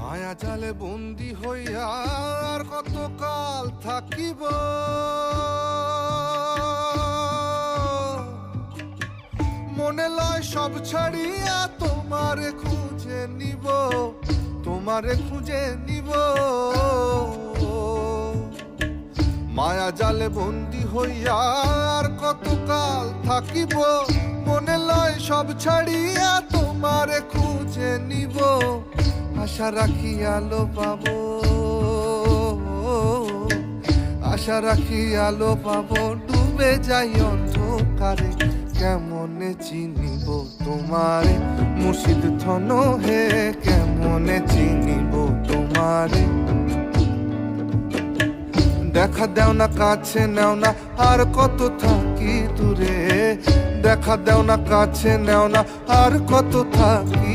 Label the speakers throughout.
Speaker 1: মায়া জালে বন্দি হইয়া আর কত কাল থাকিব? মনে লয় সব ছাড়িয়া তোমারে খুঁজে নিব, তোমারে খুঁজে নিব। মায়া জালে বন্দি হইয়া আর কত থাকিব? মনে লয় সব ছাড়িয়া তোমারে খুঁজে নিব। আশা রাখি আলো পাবো। আশা রাখি আলো পাবো। ডুবে যাই অন্ধকারে, কেমনে চিনিব তোমারে? মুর্শিদ থন হে, কেমনে চিনিব তোমারে? দেখা দেও না, কাছে নেও না, আর কত থাকি দূরে? দেখা দেও না, কাছে নেও না, আর কত থাকি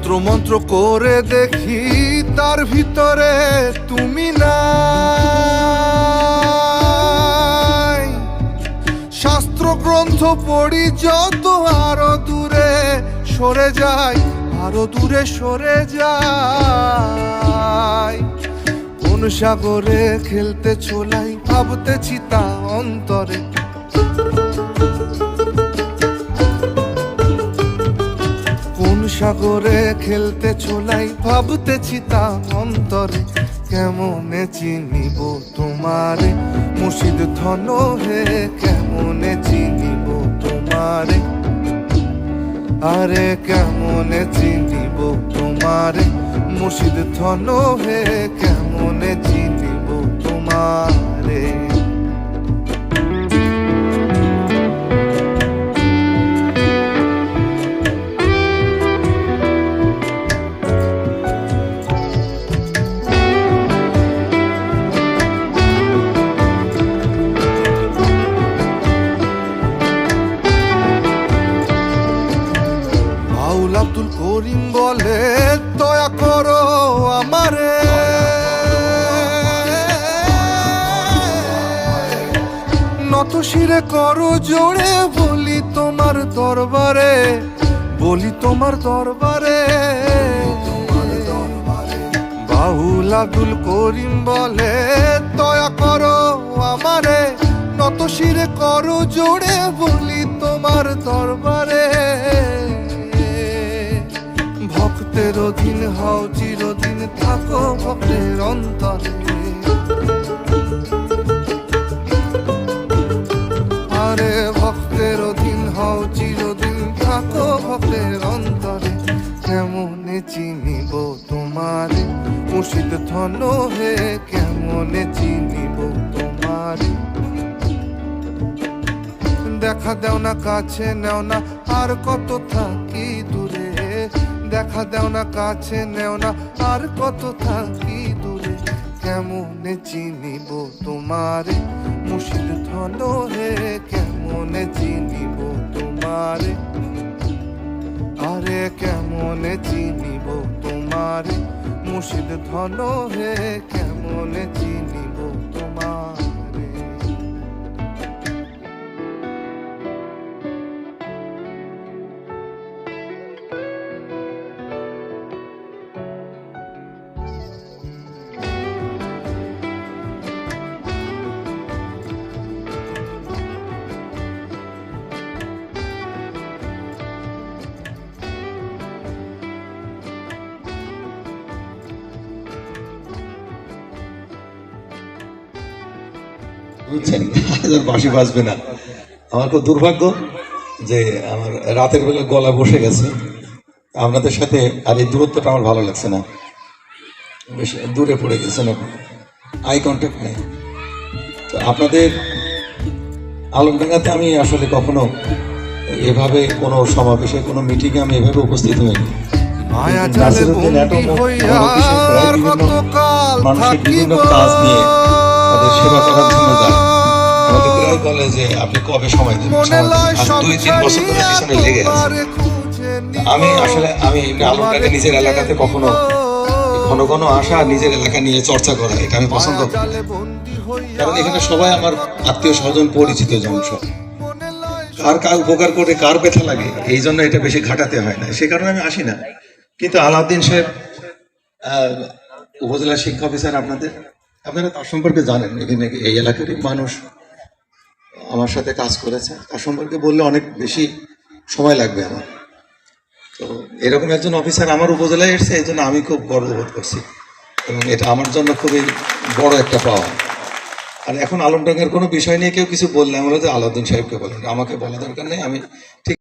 Speaker 1: তন্ত্র মন্ত্র করে দেখি তার ভিতরে তুমি না শাস্ত্র গ্রন্থ পড়ি যত আরও দূরে সরে যাই, আরও দূরে সরে যাই। কোন সাগরে খেলতে চলাই, ভাবতেছি তা অন্তরে। সাগরে খেলতে ছোলাই ভাবতেছি তা অন্তরে। কেমনে চিনিব তোমারে? মুর্শিদ ধন হে, কেমনে চিনিব তোমারে? আরে, কেমনে চিনিব তোমারে? মুর্শিদ ধন হে, কেমনে চিনিব তোমারে? শিরে করো জোরে, বলি তোমার দরবারে, বলি তোমার দরবারে বাউল আব্দুল করিম বলে, দয়া করো আমারে, নত শিরে করো জোরে, বলি তোমার দরবারে। ভক্তের অধীন হও, চিরদিন থাকো ভক্তের অন্তরে। মুর্শিদ ধন হে কেমনে চিনিব তোমারে? দেখা দেও না, কাছে নেও না, আর কত থাকি দূরে? দেখা দেও না, কাছে নেও না, আর কত থাকি দূরে? কেমনে চিনিব তোমারে? মুর্শিদ ধন হে কেমনে চিনিব তোমারে? আরে, কেমনে চিনিব তোমারে? মুর্শিদ ধন হে কেমন চিনিব?
Speaker 2: বুঝছেন? বাঁশি বাজবে না। আমার খুব দুর্ভাগ্য যে আমার রাতের বেলা গলা বসে গেছে। আপনাদের সাথে আর এই দূরত্বটা আমার ভালো লাগছে না। বেশ দূরে পড়ে গেছেন আই কন্ট্যাক্ট নেই। তো আপনাদের আলমডাঙ্গাতে আমি আসলে কখনো এভাবে কোনো সমাবেশে কোনো মিটিংয়ে আমি এভাবে উপস্থিত হইনি। মানুষের বিভিন্ন কাজ নিয়ে সেবা করার জন্য যায় আমাদের প্রায় বলে যে আপনি কবে সময় দেবেন? সময়
Speaker 1: লয়
Speaker 2: দেবেন। আজ
Speaker 1: সব
Speaker 2: দুই তিন বছর ধরে পিছনে লেগে আছে।
Speaker 1: ছাড়িয়া খুঁজে নিব।
Speaker 2: আমি আসলে আমি আলমটাকে নিজের এলাকাতে কখনো ঘন ঘন আসা নিজের এলাকা নিয়ে চর্চা করা এটা আমি পছন্দ করি। কারণ এখানে সবাই আমার আত্মীয় স্বজন পরিচিত সব। কার কার উপকার করে কার ব্যথা লাগে এই জন্য এটা বেশি ঘাটাতে হয় না। সে কারণে আমি আসি না। কিন্তু আলাউদ্দিন সাহেব আহ, উপজেলা শিক্ষা অফিসার আপনাদের? আপনারা তার সম্পর্কে জানেন এখানে এই এলাকারই মানুষ আমার সাথে কাজ করেছে। তার সম্পর্কে বললে অনেক বেশি সময় লাগবে আমার। তো এরকম একজন অফিসার আমার উপজেলায় এসেছে, এই জন্য আমি খুব গর্ববোধ করছি। এবং এটা আমার জন্য খুবই বড় একটা পাওয়া। আর এখন আলমডাঙ্গের কোনো বিষয় নিয়ে কেউ কিছু বললে, আমরা যে আলাউদ্দিন সাহেবকে বলেন আমাকে বলা দরকার নেই, আমি ঠিক